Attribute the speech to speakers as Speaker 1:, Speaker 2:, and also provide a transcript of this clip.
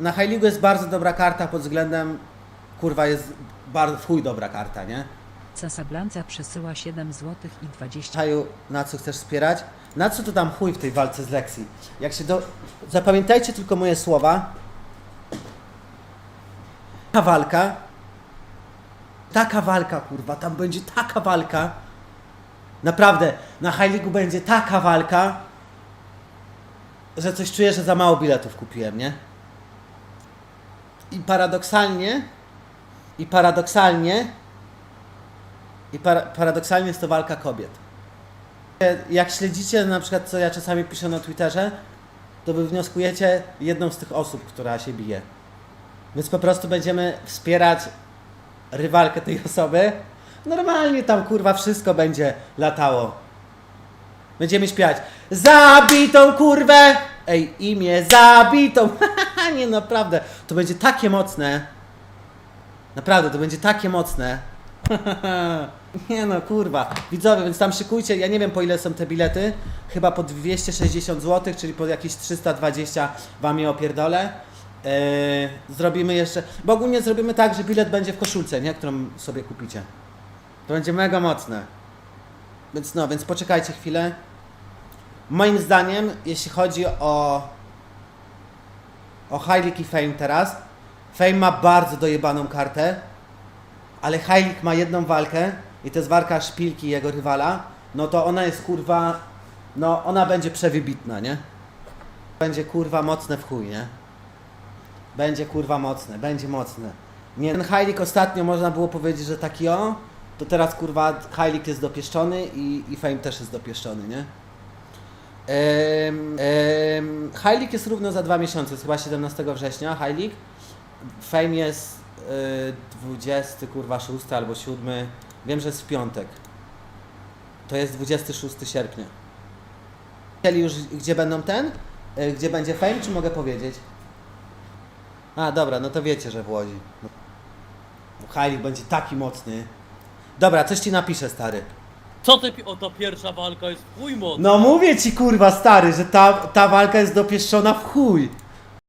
Speaker 1: Na High League jest bardzo dobra karta pod względem, kurwa, jest bardzo chuj dobra karta, nie?
Speaker 2: Casablanca przesyła 7 zł i 20
Speaker 1: Czaju, na co chcesz wspierać? Na co to tam chuj w tej walce z Lexi? Jak się do... Zapamiętajcie tylko moje słowa. Ta walka, taka walka, kurwa, tam będzie taka walka. Naprawdę, na High League'u będzie taka walka, że coś czuję, że za mało biletów kupiłem, nie? I paradoksalnie, i paradoksalnie, i para, paradoksalnie jest to walka kobiet. Jak śledzicie na przykład, co ja czasami piszę na Twitterze, to wy wnioskujecie jedną z tych osób, która się bije. Więc po prostu będziemy wspierać rywalkę tej osoby. Normalnie tam kurwa wszystko będzie latało. Będziemy śpiewać Zabitą kurwę! Ej, imię zabitą! Nie, naprawdę. To będzie takie mocne. Naprawdę, to będzie takie mocne. nie no, kurwa. Widzowie, więc tam szykujcie. Ja nie wiem po ile są te bilety. Chyba po 260 zł, czyli po jakieś 320 wam je opierdolę. Yy, zrobimy jeszcze. Bo ogólnie zrobimy tak, że bilet będzie w koszulce, nie? Którą sobie kupicie. To będzie mega mocne. Więc no, więc poczekajcie chwilę. Moim zdaniem, jeśli chodzi o o League i Fame teraz, Fame ma bardzo dojebaną kartę, ale League ma jedną walkę i to jest walka Szpilki jego rywala, no to ona jest kurwa, no ona będzie przewybitna, nie? Będzie kurwa mocne w chuj, nie? Będzie kurwa mocne, będzie mocne. Nie, ten League ostatnio można było powiedzieć, że taki o, to teraz kurwa League jest dopieszczony i, i Fame też jest dopieszczony, nie? High League jest równo za dwa miesiące, jest chyba 17 września, High League. Fame jest y, 20, kurwa 6 albo 7. Wiem, że jest w piątek. To jest 26 sierpnia. Chcieli już gdzie będą ten? Y, gdzie będzie Fame, czy mogę powiedzieć? A, dobra, no to wiecie, że w Łodzi. No. League będzie taki mocny. Dobra, coś ci napiszę, stary.
Speaker 3: Co ty, o ta pierwsza walka jest w chuj mocna.
Speaker 1: No mówię ci kurwa stary, że ta, ta walka jest dopieszczona w chuj.